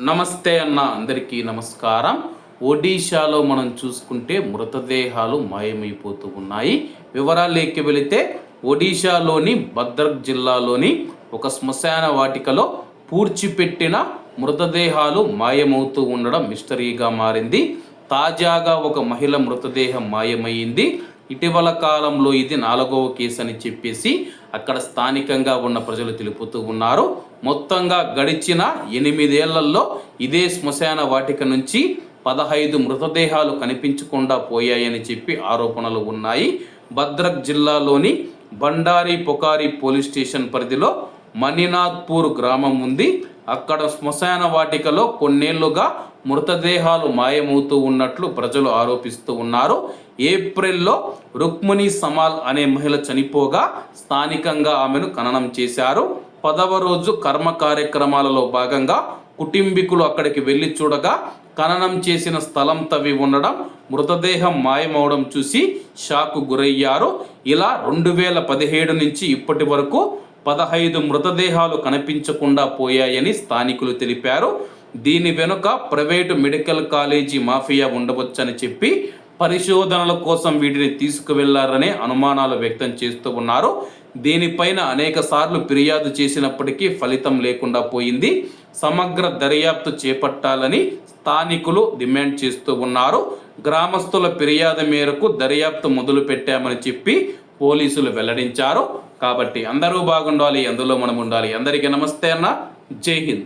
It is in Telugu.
నమస్తే అన్న అందరికీ నమస్కారం. ఒడిషాలో మనం చూసుకుంటే మృతదేహాలు మాయమైపోతూ ఉన్నాయి. వివరాలేకి వెళితే ఒడిషాలోని భద్రక్ జిల్లాలోని ఒక శ్మశాన వాటికలో పూడ్చిపెట్టిన మృతదేహాలు మాయమవుతూ ఉండడం మిస్టరీగా మారింది. తాజాగా ఒక మహిళ మృతదేహం మాయమైంది. ఇటీవల కాలంలో ఇది నాలుగవ కేసు అని చెప్పేసి అక్కడ స్థానికంగా ఉన్న ప్రజలు తెలుపుతూ ఉన్నారు. మొత్తంగా గడిచిన ఎనిమిదేళ్ళలో ఇదే శ్మశాన వాటిక నుంచి పదహైదు మృతదేహాలు కనిపించకుండా పోయాయని చెప్పి ఆరోపణలు ఉన్నాయి. భద్రక్ జిల్లాలోని బండారి పొకారి పోలీస్ స్టేషన్ పరిధిలో మణినాథ్పూర్ గ్రామం ఉంది. అక్కడ శ్మశాన వాటికలో కొన్నేళ్ళుగా మృతదేహాలు మాయమవుతూ ఉన్నట్లు ప్రజలు ఆరోపిస్తూ ఉన్నారు. ఏప్రిల్లో రుక్మిణి సమాల్ అనే మహిళ చనిపోగా స్థానికంగా ఆమెను ఖననం చేశారు. పదవ రోజు కర్మ కార్యక్రమాలలో భాగంగా కుటుంబీకులు అక్కడికి వెళ్ళి చూడగా ఖననం చేసిన స్థలం తవ్వి ఉండడం మృతదేహం మాయమవడం చూసి షాకు గురయ్యారు. ఇలా రెండు వేల పదిహేడు నుంచి ఇప్పటి వరకు పదహైదు మృతదేహాలు కనిపించకుండా పోయాయని స్థానికులు తెలిపారు. దీని వెనుక ప్రైవేటు మెడికల్ కాలేజీ మాఫియా ఉండవచ్చని చెప్పి పరిశోధనల కోసం వీటిని తీసుకువెళ్ళారనే అనుమానాలు వ్యక్తం చేస్తూ ఉన్నారు. దీనిపైన అనేక సార్లు ఫిర్యాదు చేసినప్పటికీ ఫలితం లేకుండా పోయింది. సమగ్ర దర్యాప్తు చేపట్టాలని స్థానికులు డిమాండ్ చేస్తూ ఉన్నారు. గ్రామస్తుల ఫిర్యాదు మేరకు దర్యాప్తు మొదలు పెట్టామని చెప్పి పోలీసులు వెల్లడించారు. కాబట్టి అందరూ బాగుండాలి అందులో మనం ఉండాలి అందరికీ నమస్తే అన్న. జై హింద్.